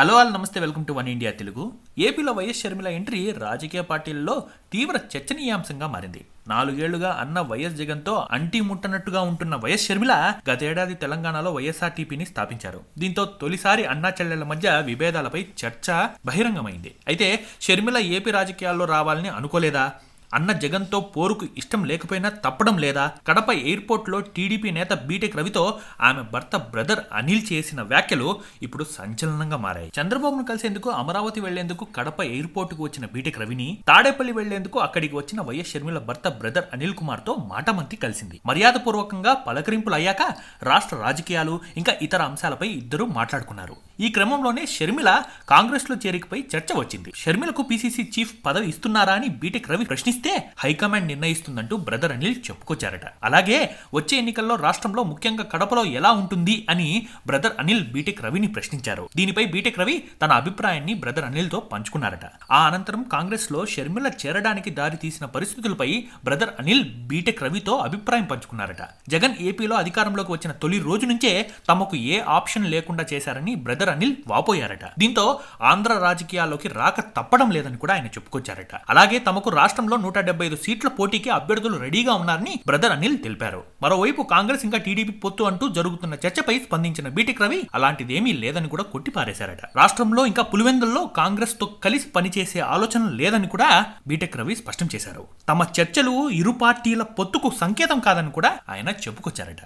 Hello all నమస్తే welcome to one India Telugu. ఏపీలో YS Sharmila entry రాజకీయ పార్టీల్లో తీవ్ర చర్చనీయాంశంగా మారింది. నాలుగేళ్ళుగా అన్న వైఎస్ జగన్తో అంటి ముట్టనట్టుగా ఉంటున్న వైఎస్ షర్మిల గతేడాది తెలంగాణలో వైఎస్ఆర్టీపీని స్థాపించారు. దీంతో తొలిసారి అన్నా చెల్లెళ్ళ మధ్య విభేదాలపై చర్చ బహిరంగమైంది. అయితే షర్మిల ఏపీ రాజకీయాల్లో రావాలని అనుకోలేదా? అన్న జగన్తో పోరుకు ఇష్టం లేకపోయినా తప్పడం లేదా? కడప ఎయిర్పోర్ట్లో టీడీపీ నేత బీటెక్ రవితో ఆమె భర్త బ్రదర్ అనిల్ చేసిన వ్యాఖ్యలు ఇప్పుడు సంచలనంగా మారాయి. చంద్రబాబును కలిసేందుకు అమరావతి వెళ్ళేందుకు కడప ఎయిర్పోర్టుకు వచ్చిన బీటెక్ రవిని తాడేపల్లి వెళ్ళేందుకు అక్కడికి వచ్చిన వైఎస్ షర్మిల భర్త బ్రదర్ అనిల్ కుమార్తో మాటమంతి కలిసింది. మర్యాదపూర్వకంగా పలకరింపులు అయ్యాక రాష్ట్ర రాజకీయాలు ఇంకా ఇతర అంశాలపై ఇద్దరు మాట్లాడుకున్నారు. ఈ క్రమంలోనే షర్మిల కాంగ్రెస్లో చేరికపై చర్చ వచ్చింది. షర్మిలకు పీసీసీ చీఫ్ పదవి ఇస్తున్నారా అని బీటెక్ రవి ప్రశ్నిస్తే హైకమాండ్ నిర్ణయిస్తుందంటూ బ్రదర్ అనిల్ చెప్పుకొచ్చారట. అలాగే వచ్చే ఎన్నికల్లో రాష్ట్రంలో ముఖ్యంగా కడపలో ఎలా ఉంటుంది అని బ్రదర్ అనిల్ బీటెక్ రవిని ప్రశ్నించారు. దీనిపై బీటెక్ రవి తన అభిప్రాయాన్ని బ్రదర్ అనిల్తో పంచుకున్నారట. ఆ అనంతరం కాంగ్రెస్లో షర్మిల చేరడానికి దారి తీసిన పరిస్థితులపై బ్రదర్ అనిల్ బీటెక్ రవితో అభిప్రాయం పంచుకున్నారట. జగన్ ఏపీలో అధికారంలోకి వచ్చిన తొలి రోజు నుంచే తమకు ఏ ఆప్షన్ లేకుండా చేశారని బ్రదర్ అనిల్ వాపోయారట. దీంతో ఆంధ్ర రాజకీయాల్లోకి రాక తప్పడం లేదని కూడా ఆయన చెప్పుకొచ్చారట. అలాగే తమకు రాష్ట్రంలో నూట డెబ్బై ఐదు సీట్ల పోటీకి అభ్యర్థులు రెడీగా ఉన్నారని బ్రదర్ అనిల్ తెలిపారు. మరోవైపు కాంగ్రెస్ ఇంకా టీడీపీ పొత్తు అంటూ జరుగుతున్న చర్చపై స్పందించిన బీటెక్ రవి అలాంటిదేమీ లేదని కూడా కొట్టిపారేశారట. రాష్ట్రంలో ఇంకా పులివెందుల్లో కాంగ్రెస్తో కలిసి పనిచేసే ఆలోచన లేదని కూడా బీటెక్ రవి స్పష్టం చేశారు. తమ చర్చలు ఇరు పార్టీల పొత్తుకు సంకేతం కాదని కూడా ఆయన చెప్పుకొచ్చారట.